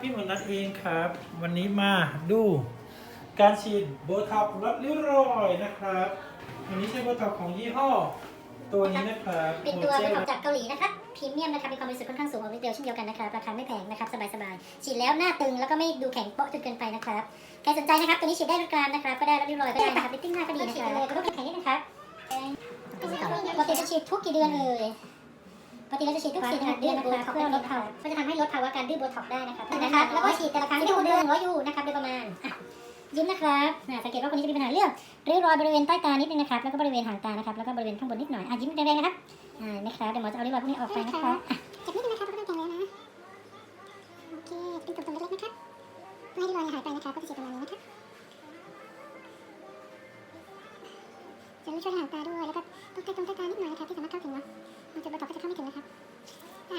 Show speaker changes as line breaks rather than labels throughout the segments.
พี่หมอนัทเองครับ วันนี้มาดูการฉีดโบท็อกซ์ลดริ้วรอยนะครับวันนี้ใช้โบท็อกซ์ของยี่ห้อ ตัวนี้นะครับ
เป็นตัว
โฮ
เป็น
เจ
ข
ล
องจากเกาหลีนะครับพรีเมียมนะครับมีความบริสุทธิ์ค่อนข้างสูงของวิเตลเช่นเดียวกันนะครับราคาไม่แพงนะครับสบายๆฉีดแล้วหน้าตึงแล้วก็ไม่ดูแข็งโป๊ะจนเกินไปนะครับใครสนใจนะครับตัวนี้ฉีดได้ทุกกรามนะครับก็ได้แล้วริ้วรอยก็ได้นะครับลิปติ้งหน้าก็ดีนะครับเลยก็ต้องแข็งนิดนึงครับปกติจะฉีดทุกกี่เดือนเอ่ย ปกติเราจะฉีดทุกสี่เดือนนะครับเพื่อลดภาวะก็จะทำให้ลดภาวะการดื้อโบท็อกซ์ได้นะครับนะครับแล้วก็ฉีดแต่ละครั้งที่หกเดือนร้อยยูนะครับโดยประมาณอะยิ้มนะครับอ่าสังเกตว่าคนนี้จะมีปัญหาเรื่องริ้วรอยบริเวณใต้ตานิดนึงนะครับ แล้วก็บริเวณหางตานะครับ แล้วก็บริเวณข้างบนนิดหน่อย อะยิ้มแดงๆนะครับ อ่า นะครับเดี๋ยวหมอจะเอาริ้วรอยพวกนี้ออกไปนะคะจับนิดนึงนะครับเพราะว่าต้องแข็งแล้วนะ โอเค เป็นตุ่มๆเล็กๆนะครับไม่ให้ริ้วรอยหายไปนะครับ ก็จะฉีดประมาณนี้นะครับจะช่วยหางตาด้วย แล้วก็ตรงใต้ตรงใต้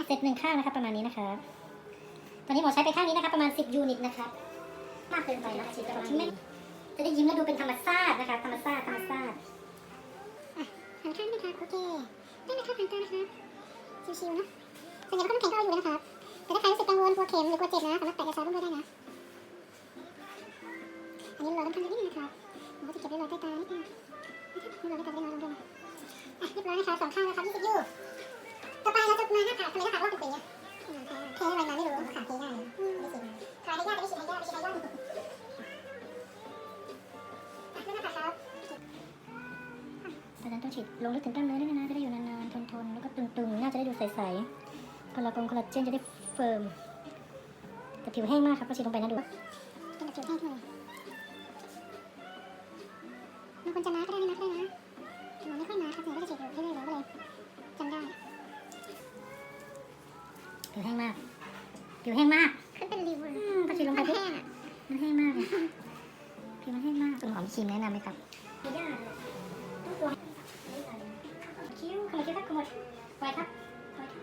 เสร็จหนึ่งข้างนะครับประมาณนี้นะครับ ตอนนี้หมอใช้ไปข้างนี้นะครับประมาณ 10 ยูนิตนะครับ มากเกินไปนะฉีดประมาณนี้จะได้ยิ้มแล้วดูเป็นธรรมชาตินะครับธรรมชาติธรรมชาติอะหันข้างนะครับโอเคได้นะครับทางกานะครับชิวๆนะส่วนใหญ่ก็ต้องแข็งก็เอาอยู่นะครับแต่ถ้าใครรู้สึกกังวลกลัวเข็มหรือกลัวเจ็บนะสามารถแตะยาชาร่วมด้วยได้นะอันนี้เราต้องทำนิดนึงนะครับมันก็จะเก็บไว้รอยใต้ตานิดนึงนะครับนี่เราใต้ตาได้น้อยลงด้วยนะอะเรียบร้อยนะคะสองข้างนะครับ20ยูต่อไปเราจะ มาห้าผากทำไมหน้าผากรอบเป็นอย่างเงี้ยเทอะไรมาไม่รู้ขาเทได้ไม่ฉีดทายให้ยากไม่ฉีดให้ยากไม่ฉีดให้ยากตอนนั้นต้องฉีดลงลึกถึงกล้ามเนื้อด้วยนะจะได้อยู่นานๆทนๆแล้วก็ตึงๆน่าจะได้ดูใสๆคอลลากงคอลลาเจนจะได้เฟิร์มแต่ผิวแห้งมากครับก็ฉีดลงไปนะดูเป็นผิวแห้งเลยมันควรจะมาก็ได้ไม่มาก็ได้นะแต่ไม่ค่อยมาครับเนี่ยก็จะฉีดอยู่เรื่อยๆเลยก็เลยจำได้ ผิวแห้งมาก ผิวแห้งมากขึ้นเป็นริ้วเลยพอฉีดลงไปปุ๊บมันแห้งมากเลยผิวมันแห้งมากคุณหอมครีมแนะนำไหมครับไม่ได้เลยต้องตัวคิ้วขมวดคิ้วครับขมวดปล่อยครับปล่อยครับ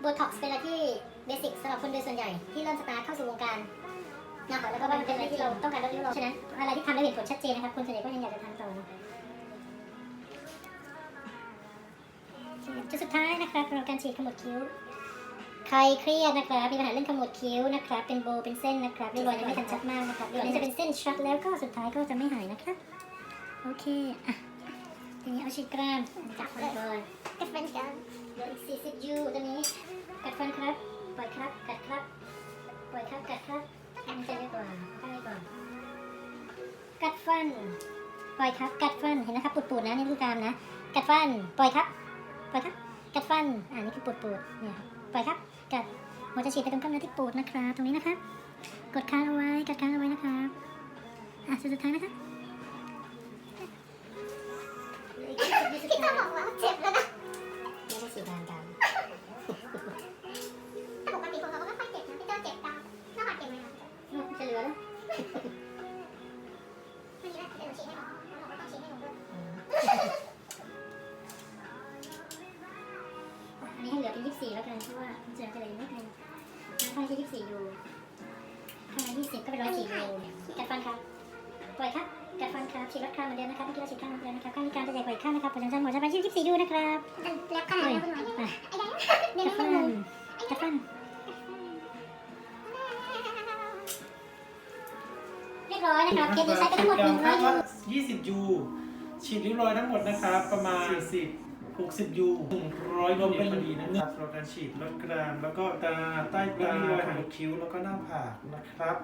โบท็อกซ์เป็นอะไรที่เบสิกสำหรับคนโดยส่วนใหญ่ที่เริ่มสตาร์ทเข้าสู่วงการนะคะแล้วก็ว่ามันเป็นอะไรที่เราต้องการลดริ้วรอยฉะนั้นอะไรที่ทำแล้วเห็นผลชัดเจนนะครับคนส่วนใหญ่ก็ยังอยากจะทำต่อนะ จุดสุดท้ายนะครับสำหรับการฉีดขมวดคิ้ว ใครเครียดนะครับมีปัญหาเรื่องขมวดคิ้วนะครับ เป็นโบเป็นเส้นนะครับริ้วรอยยังไม่ทันชัดมากนะครับริ้วรอยจะเป็นเส้นชัดแล้วก็สุดท้ายก็จะไม่หายนะครับ โอเคอะทีนี้เอาฉีดกรามจับฟันก่อนกัดฟันกันเหลืออีก40ยูตัวนี้กัดฟันครับปล่อยครับกัดครับปล่อยครับกัดครับข้างใจไว้ก่อนข้างไว้ก่อนกัดฟันปล่อยครับกัดฟันเห็นนะครับปูดๆนะนี่คือกรามนะ กัดฟันปล่อยครับ ปล่อยครับ กัดฟัน อ่านี่คือปูดๆเนี่ยครับปล่อยครับ กัดหมอจะฉีดไปตรงกล้ามเนื้อที่ปูดนะครับ ตรงนี้นะครับ กดค้างเอาไว้ กัดค้างเอาไว้นะครับ อะสุดสุดท้ายนะครับ
พี่ต้องบอกว่าเจ็บแล้วนะ
ไม่ได้ฉีดนานจัง
ปกติคนเขาก็ไม่ค่อยเจ็บนะพี่เจ้าเจ็บตามหน้าผากเจ็บไหมคะ
จะเหลือแล้ว
ไม่มีนะเดี๋ยวหนูชี้ให้หมอ
สี่แล้วกันเพราะว่ามันจะจะเลือไม่เป็นข้างที่ยี่สี่อยู่ข้างในยี่สิบก็เป็นร้อยสี่อยู่กัดฟันครับปล่อยครับกัดฟันครับฉีดรัดครามเหมือนเดิมนะครับเมื่อกี้เราฉีดข้างเหมือนเดิมนะครับข้างนี้การจะใหญ่กว่าอีกข้างนะครับเพราะฉะนั้นหมอจะไปยี่สิบสี่อยู่นะครับ
มันเล็บขนาดนี้คุณหมอ
อะ
ไอ้แดง
กัดฟันกัดฟันเรียบร้อยนะครับเคสนี้ใช้ไปทั้งหมดหนึ่งร้อยยู
20ยูฉีดเริ้วรอยทั้งหมดนะครับประมาณ40 60 ยู100รวมเป็นพอดีนะครับสำหรับการฉีดลดกรามแล้วก็ตาใต้ตาขมวดคิ้วแล้วก็หน้าผากนะครับ